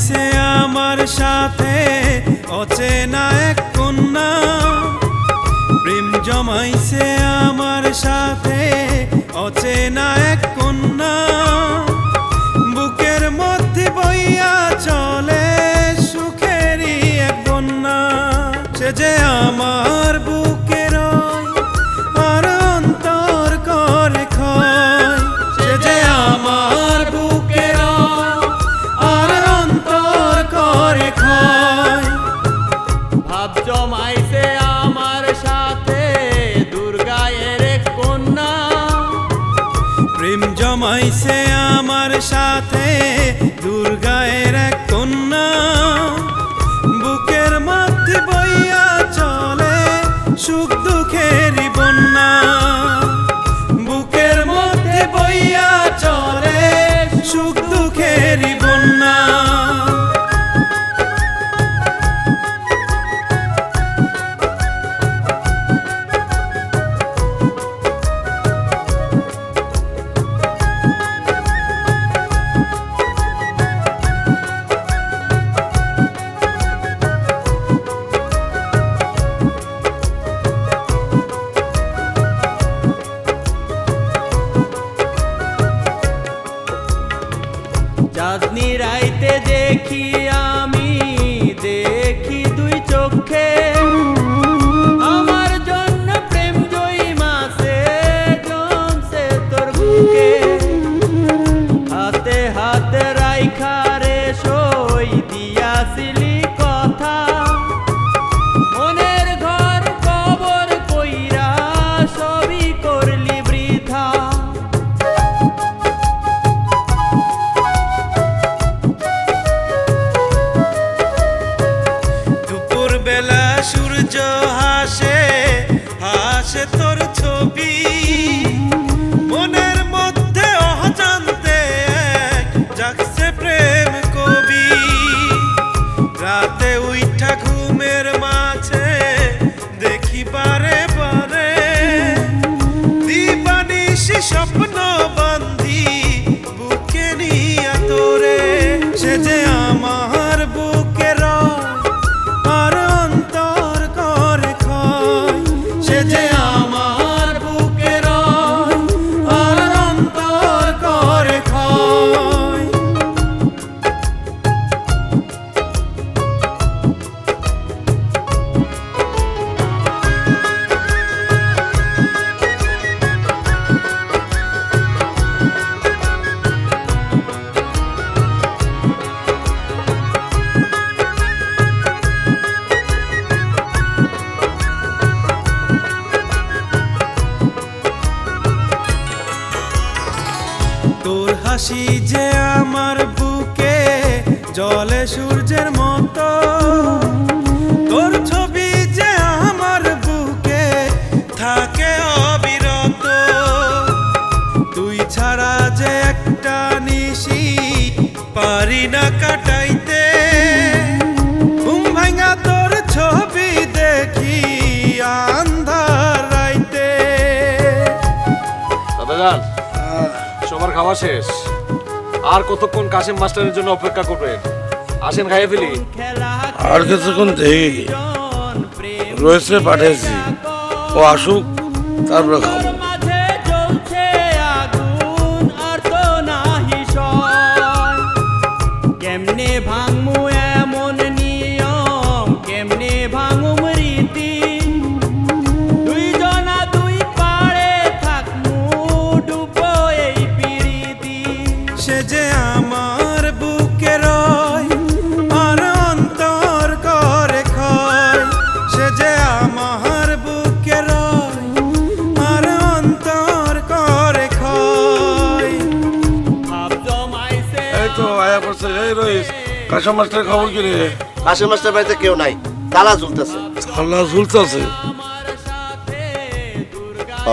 হইছে আমার সাথে অচেনা এক কন্যা। প্রেম জমাইছে আমার সাথে অচেনা জমাইছে আমার সাথে। চাঁদনি উইঠা ঘুমের মাঝে দেখি বারে বারে। দিবানিশি স্বপ্ন বান্ধি বুকে নিয়া তোরে সে হাসি যে আমার বুকে জলে সূর্যের মতো। তোর ছবি যে আমার বুকে থাকে অবিরত। তুই ছাড়া যে একটা নিশি পারি না কাটাইতে। ঘুম ভাঙা তোর ছবি দেখি আন্ধার রাইতে। দাদাজান সবার খাওয়া শেষ? আর কতক্ষণ কাশেম মাস্টারের জন্য অপেক্ষা করবেন? আসেন খাইয়ে ফেলি। আর কিছুক্ষণ দেখি। রয়েছে পাঠিয়েছি। ও আসুক, তারপরে খাব। তো আয়া করছে এই রইস। কাশা মাস্টারের খবর কি রে? কাশেম মাস্টার বাড়িতে কেউ নাই। তালা ঝুলতেছে। তালা ঝুলতেছে? আমার সাথে দুর্গা হ।